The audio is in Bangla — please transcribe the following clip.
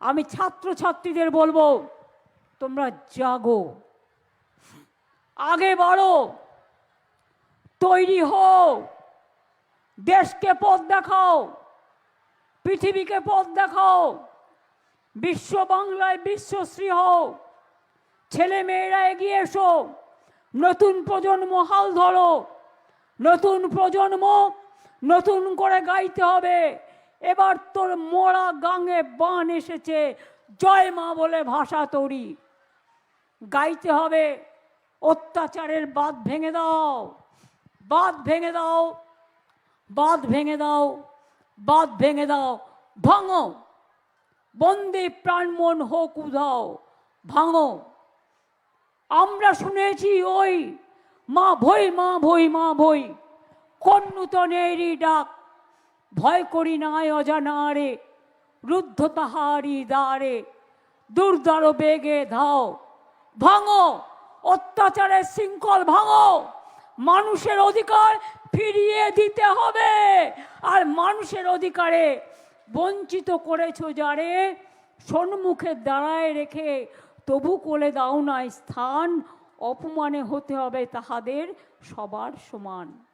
আমি ছাত্রছাত্রীদের বলব, তোমরা জাগো। আগে বাড়ো তৈরি হও। দেশকে পথ দেখাও, পৃথিবীকে পথ দেখাও, বিশ্ব বাংলায় বিশ্বশ্রী হও। ছেলে মেয়েরা এগিয়ে এসো, নতুন প্রজন্ম হাল ধরো, নতুন প্রজন্ম নতুন করে গাইতে হবে। এবার তোর মোড়া গাঙে বান এসেছে। জয় মা বলে ভাষা তৈরি। গাইতে হবে, অত্যাচারের বাঁধ ভেঙে দাও। বাঁধ ভেঙে দাও, বাঁধ ভেঙে দাও, বাঁধ ভেঙে দাও। ভাঙো, বন্দে প্রাণমন হোক উধাও। ভাঙো। আমরা শুনেছি ওই, মা ভই মা ভই মা ভই। কোন নূতনেরই ডাক। ভয় করি নাই অজানারে রুদ্ধ তাহারি দ্বারে দুর্দার বেগে ধাও। ভাঙো, অত্যাচারের শৃঙ্খল ভাঙো। মানুষের অধিকার ফিরিয়ে দিতে হবে। আর মানুষের অধিকারে বঞ্চিত করেছ যারে সম্মুখে দাঁড়ায় রেখে তবু কোলে দাও না স্থান। অপমানে হতে হবে তাহাদের সবার সমান।